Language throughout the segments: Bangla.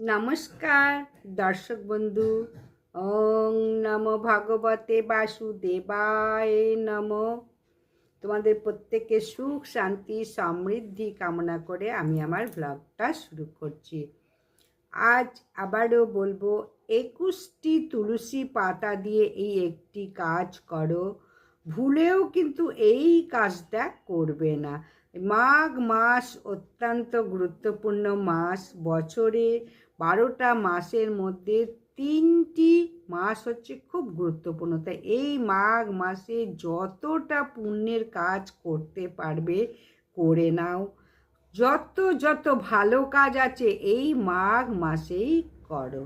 নমস্কার, দর্শক বন্ধু। ওং নম ভাগবতে বাসুদেবায় নম। তোমাদের প্রত্যেকে সুখ, শান্তি, সমৃদ্ধি কামনা করে আমি আমার ব্লগটা শুরু করছি। আজ আবারও বলব, একুশটি তুলসী পাতা দিয়ে এই একটি কাজ করো। ভুলেও কিন্তু এই কাজটা করবে না। মাঘ মাস অত্যন্ত গুরুত্বপূর্ণ মাস। বছরে বারোটা মাসের মধ্যে তিনটি মাস হচ্ছে খুব গুরুত্বপূর্ণ। তাই এই মাঘ মাসে যতটা পুণ্যের কাজ করতে পারবে, করে নাও। যত যত ভালো কাজ আছে, এই মাঘ মাসেই করো।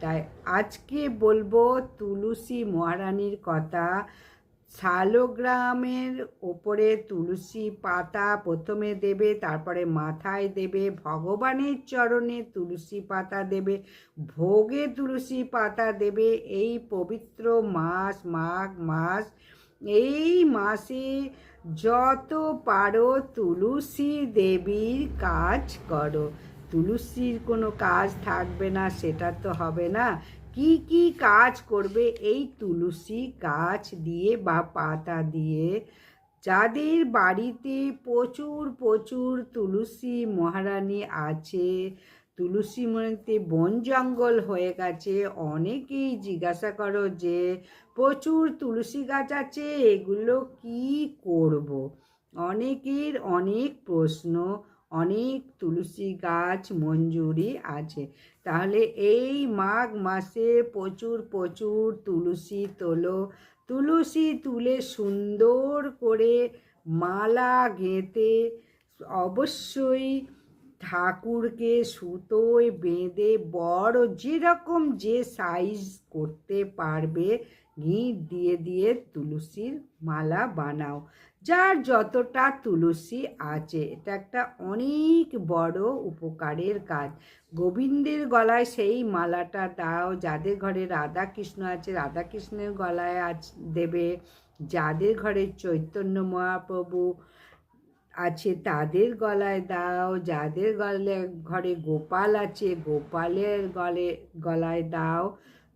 তাই আজকে বলব তুলসী মহারানীর কথা। শালগ্রামের ওপরে তুলসী পাতা প্রথমে দেবে, তারপরে মাথায় দেবে, ভগবানের চরণে তুলসী পাতা দেবে, ভোগে তুলসী পাতা দেবে, এই পবিত্র মাস, মাঘ মাস, এই মাসে যত পারো তুলসী দেবীর কাজ করো। তুলসীর কোনো কাজ থাকবে না, সেটা তো হবে না। কি কি কাজ করবে এই তুলসী গাছ দিয়ে বা পাতা দিয়ে? যাদের বাড়িতে প্রচুর প্রচুর তুলসী মহারানী আছে, তুলসী মনে বন জঙ্গল হয়ে গেছে, অনেকেই জিজ্ঞাসা করো যে, প্রচুর তুলসী গাছ আছে, এগুলো কি করব। অনেকের অনেক প্রশ্ন। অনেক তুলসী গাছ, মঞ্জুরি আছে। তাহলে এই মাঘ মাসে প্রচুর প্রচুর তুলসী তোলো। তুলসী তুলে সুন্দর করে মালা গেঁথে অবশ্যই ঠাকুরকে সুতোয় বেঁধে বড় যেরকম যে সাইজ করতে পারবে ঘি দিয়ে দিয়ে তুলসীর মালা বানাও, যার যতটা তুলসী আছে। এটা একটা অনেক বড় উপকারের কাজ। গোবিন্দের গলায় সেই মালাটা দাও, যাদের ঘরে রাধা কৃষ্ণ আছে রাধা কৃষ্ণের গলায় আজ দেবে। যাদের ঘরে চৈতন্য মহাপ্রভু আছে, তাদের গলায় দাও। যাদের গলে, ঘরে গোপাল আছে, গোপালের গলে, গলায় দাও।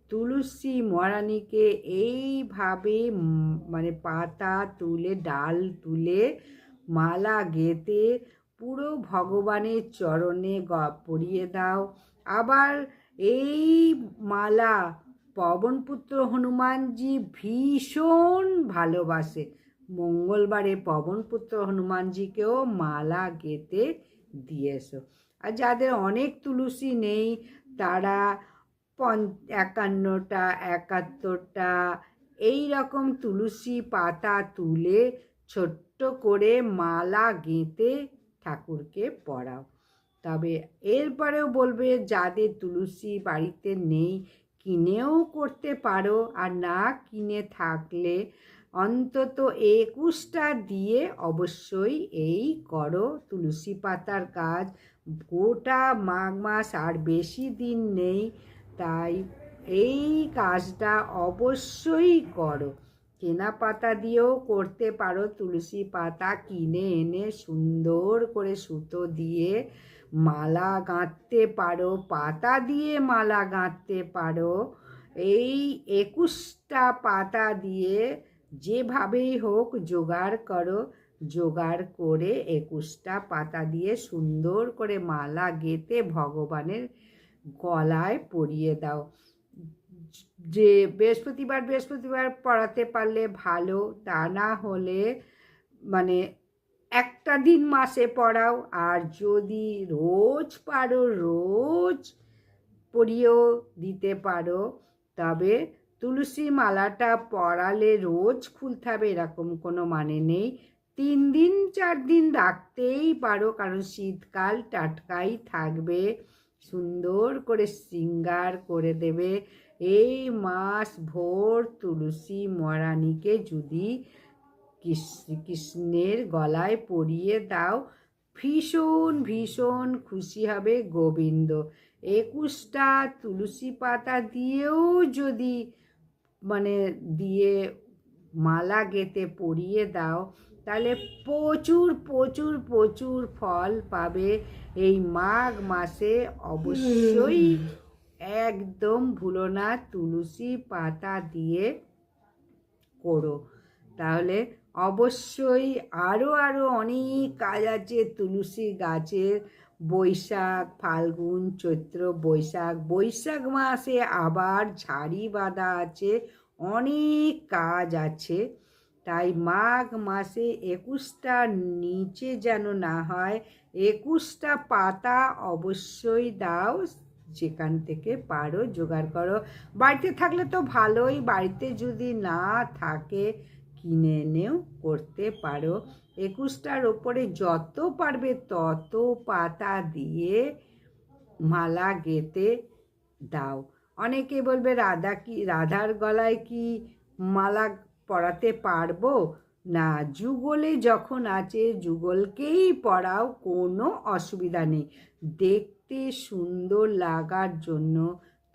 তুলসী মহারানীকে এইভাবে মানে পাতা তুলে, ডাল তুলে মালা গেঁথে পুরো ভগবানের চরণে গ, পরিয়ে দাও। আবার এই মালা পবনপুত্র হনুমানজি ভীষণ ভালোবাসে। মঙ্গলবারে পবনপুত্র হনুমানজিকেও মালা গেঁথে দিয়ে এসো। আর যাদের অনেক তুলসী নেই, তারা একান্নটা একাত্তরটা, এই রকম তুলসী পাতা তুলে ছোট্ট করে মালা গেঁথে ঠাকুরকে পড়াও। তবে এরপরেও বলবে, যাদের তুলসী বাড়িতে নেই, কিনেও করতে পারো আর না কিনে থাকলে অন্তত একুশটা দিয়ে অবশ্যই এই করো। তুলসী পাতার কাজ গোটা মাঘ মাস আর বেশি দিন নেই। তাই এই কাজটা অবশ্যই করো। কেনা পাতা দিয়েও করতে পারো, তুলসী পাতা কিনে এনে সুন্দর করে সুতো দিয়ে মালা গাঁথতে পারো, পাতা দিয়ে মালা গাঁথতে পারো। এই একুশটা পাতা দিয়ে যেভাবেই হোক জোগাড় করো, জোগাড় করে একুশটা পাতা দিয়ে সুন্দর করে মালা গেঁথে ভগবানের গলায় পরিয়ে দাও। যে বৃহস্পতিবার বৃহস্পতিবার পড়াতে পারলে ভালো, তা না হলে মানে একটা দিন মাসে পড়াও। আর যদি রোজ পারো, রোজ পরিয়েও দিতে পারো, তবে তুলসী মালাটা পড়ালে রোজ খুলতে হবে, এরকম কোনো মানে নেই। তিন দিন, চার দিন রাখতেই পারো, কারণ শীতকাল টাটকাই থাকবে। সুন্দর করে শৃঙ্গার করে দেবে। এই মাস ভোর তুলসী মরানিকে যদি কৃষ্ণের গলায় পরিয়ে দাও, ভীষণ ভীষণ খুশি হবে গোবিন্দ। একুশটা তুলসী পাতা দিয়েও যদি মানে দিয়ে মালা গেতে পরিয়ে দাও তাহলে প্রচুর প্রচুর প্রচুর ফল পাবে এই মাঘ মাসে। অবশ্যই একদম ভুলো না, তুলসী পাতা দিয়ে করো। তাহলে অবশ্যই আরও আরও অনেক কাজ আছে। তুলসী গাছের বৈশাখ, ফাল্গুন, চৈত্র, বৈশাখ। বৈশাখ মাসে আবার ঝাড়ি বাঁধা আছে, অনেক কাজ আছে। তাই মাঘ মাসে একুশটা নিচে যেন না হয়, একুশটা পাতা অবশ্যই দাও, যেখান থেকে পারো জোগাড় করো। বাড়িতে থাকলে তো ভালোই, বাড়িতে যদি না থাকে, কিনে এনেও করতে পারো। একুশটার ওপরে যত পারবে তত পাতা দিয়ে মালা গেঁথে দাও। অনেকে বলবে, রাধা কি, রাধার গলায় কি মালা পরাতে পারব? না, যুগলে যখন আছে যুগলকেই পরাও কোনো অসুবিধা নেই। দেখতে সুন্দর লাগার জন্য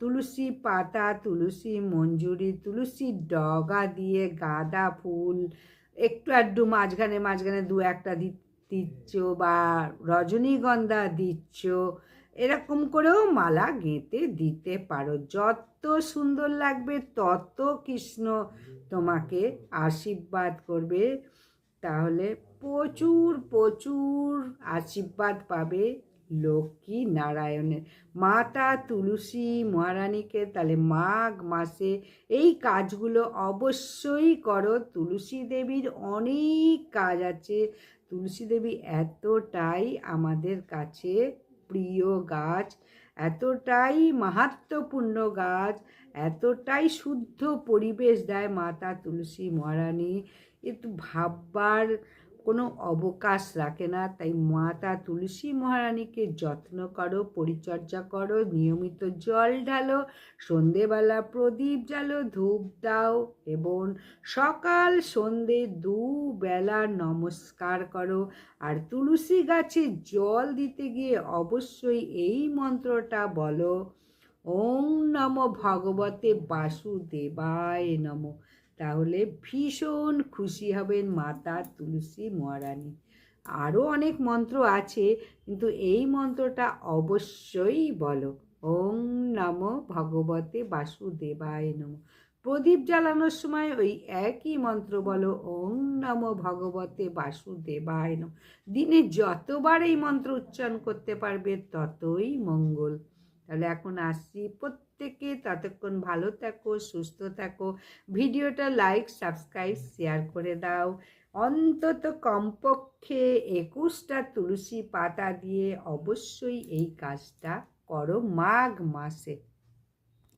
তুলসী পাতা, তুলসী মঞ্জুরি, তুলসী ডগা দিয়ে গাঁদা ফুল, একটু আধটু মাঝখানে মাঝখানে দু একটা দিচ্ছ বা রজনীগন্ধা দিচ্ছ এরকম করেও মালা গেঁথে দিতে পারো। যত সুন্দর লাগবে, তত কৃষ্ণ তোমাকে আশীর্বাদ করবে। তাহলে প্রচুর প্রচুর আশীর্বাদ পাবে লক্ষ্মী নারায়ণের। মাতা তুলসী মহারানীকে তাহলে মাঘ মাসে এই কাজগুলো অবশ্যই করো। তুলসী দেবীর অনেক কাজ আছে। তুলসী দেবী এতটাই আমাদের কাছে প্রিয় গাছ এতটাই মাহাত্মপূর্ণ গাছ এতটাই শুদ্ধ পরিবেশ দেয় মাতা তুলসী মহারানী। একটু ভাববার কোনো অবকাশ রাখে না। তাই মাতা তুলসী মহারানীকে যত্ন করো, পরিচর্যা করো, নিয়মিত জল ঢালো, সন্ধেবেলা প্রদীপ জ্বালো, ধূপ দাও এবং সকাল সন্ধে দুবেলা নমস্কার করো। আর তুলসী গাছে জল দিতে গিয়ে অবশ্যই এই মন্ত্রটা বলো ওং নম ভগবতে বাসুদেবায় নম। তাহলে ভীষণ খুশি হবেন মাতা তুলসী মহারানী। আরও অনেক মন্ত্র আছে, কিন্তু এই মন্ত্রটা অবশ্যই বলো। ওং নম ভগবতে বাসুদেবায় নম। প্রদীপ জ্বালানোর সময় ওই একই মন্ত্র বলো ওং নম ভগবতে বাসুদেবায় নম। দিনে যতবার এই মন্ত্র উচ্চারণ করতে পারবে, ততই মঙ্গল। তাহলে এখন আসছি। প্রত্যেকে ততক্ষণ ভালো থাকো, সুস্থ থাকো। ভিডিওটা লাইক সাবস্ক্রাইব শেয়ার করে দাও। অন্তত কমপক্ষে একুশটা তুলসী পাতা দিয়ে অবশ্যই এই কাজটা করো মাঘ মাসে।